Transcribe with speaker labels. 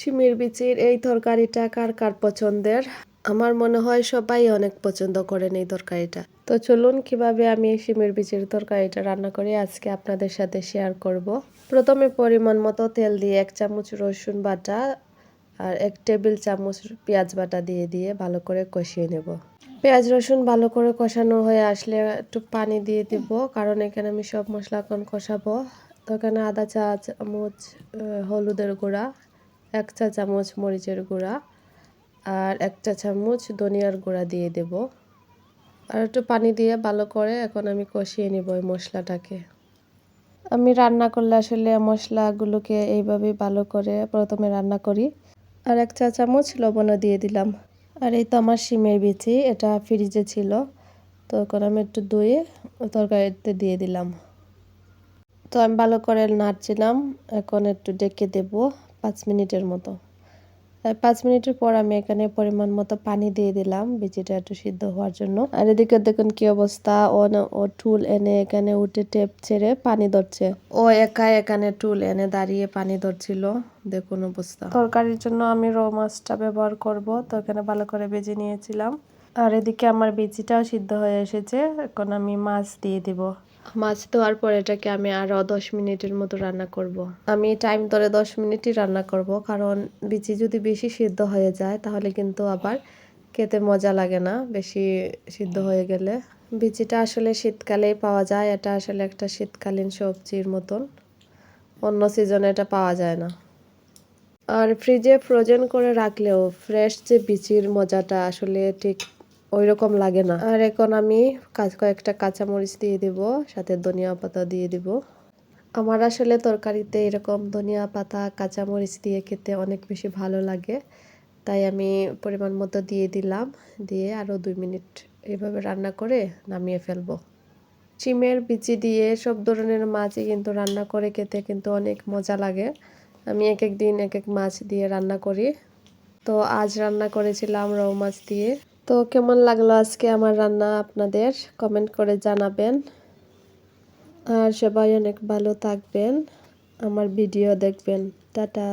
Speaker 1: শিমের বিচির এই তরকারিটা কার কার পছন্দের? আমার মনে হয় সবাই অনেক পছন্দ করেন এই তরকারিটা। তো চলুন কীভাবে আমি এই শিমের বিচির তরকারিটা রান্না করি আজকে আপনাদের সাথে শেয়ার করব। প্রথমে পরিমাণ মতো তেল দিয়ে এক চামচ রসুন বাটা আর এক টেবিল চামচ পেঁয়াজ বাটা দিয়ে দিয়ে ভালো করে কষিয়ে নেব। পেঁয়াজ, রসুন ভালো করে কষানো হয়ে আসলে একটু পানি দিয়ে দিব, কারণ এখানে আমি সব মশলা এখন কষাবো। তো এখানে আদা চা চামচ হলুদের গুঁড়া এক চা চামচ মরিচের গুঁড়া আর এক চা চামচ ধনিয়ার গুঁড়া দিয়ে দেব। আর একটু পানি দিয়ে ভালো করে এখন আমি কষিয়ে নিব এই মশলাটাকে। আমি রান্না করলে আসলে মশলাগুলোকে এইভাবে ভালো করে প্রথমে রান্না করি। আর এক চা চামচ লবণও দিয়ে দিলাম। আর এই তো আমার শিমের বিচি, এটা ফ্রিজে ছিল। তো এখন আমি একটু ধুয়ে তরকারিতে দিয়ে দিলাম। তো আমি ভালো করে নাড়ছিলাম, এখন একটু ডেকে দেব। পাঁচ মিনিটের মতো। পাঁচ মিনিটের পর আমি এখানে পরিমাণ মতো পানি দিয়ে দিলাম বিচিটা একটু সিদ্ধ হওয়ার জন্য। আর এদিকে দেখুন কি অবস্থা, ও ও টুল এনে এখানে উঠে টেপ ছেড়ে পানি ধরছে। ও একা এখানে টুল এনে দাঁড়িয়ে পানি ধরছিল, দেখুন অবস্থা। তরকারির জন্য আমি রৌ মাছটা ব্যবহার করব, তো এখানে ভালো করে বেজে নিয়েছিলাম। আর এদিকে আমার বিচিটাও সিদ্ধ হয়ে এসেছে, এখন আমি মাছ দিয়ে দিব। মাছ দেওয়ার পর এটাকে আমি আরও দশ মিনিটের মতো রান্না করব। আমি টাইম ধরে দশ মিনিটই রান্না করব, কারণ বিচি যদি বেশি সিদ্ধ হয়ে যায়, তাহলে কিন্তু আবার খেতে মজা লাগে না বেশি সিদ্ধ হয়ে গেলে। বিচিটা আসলে শীতকালেই পাওয়া যায়, এটা আসলে একটা শীতকালীন সবজির মতন। অন্য সিজনে এটা পাওয়া যায় না। আর ফ্রিজে ফ্রোজেন করে রাখলেও ফ্রেশ যে বিচির মজাটা আসলে ঠিক ওই রকম লাগে না। আর এখন আমি কাজ কয়েকটা কাঁচামরিচ দিয়ে দিব, সাথে ধনিয়া পাতা দিয়ে দিব। আমার আসলে তরকারিতে এরকম ধনিয়া পাতা, কাঁচামরিচ দিয়ে খেতে অনেক বেশি ভালো লাগে। তাই আমি পরিমাণ মতো দিয়ে দিলাম, দিয়ে আরও দুই মিনিট এইভাবে রান্না করে নামিয়ে ফেলব। চিমের বিচি দিয়ে সব ধরনের মাছই কিন্তু রান্না করে খেতে কিন্তু অনেক মজা লাগে। আমি এক এক দিন এক এক মাছ দিয়ে রান্না করি। তো আজ রান্না করেছিলাম রৌ মাছ দিয়ে। তো কেমন লাগল আজকে আমার রান্না আপনাদের? কমেন্ট করে জানাবেন। আর সবাই অনেক ভালো থাকবেন। আমার ভিডিও দেখবেন। টাটা।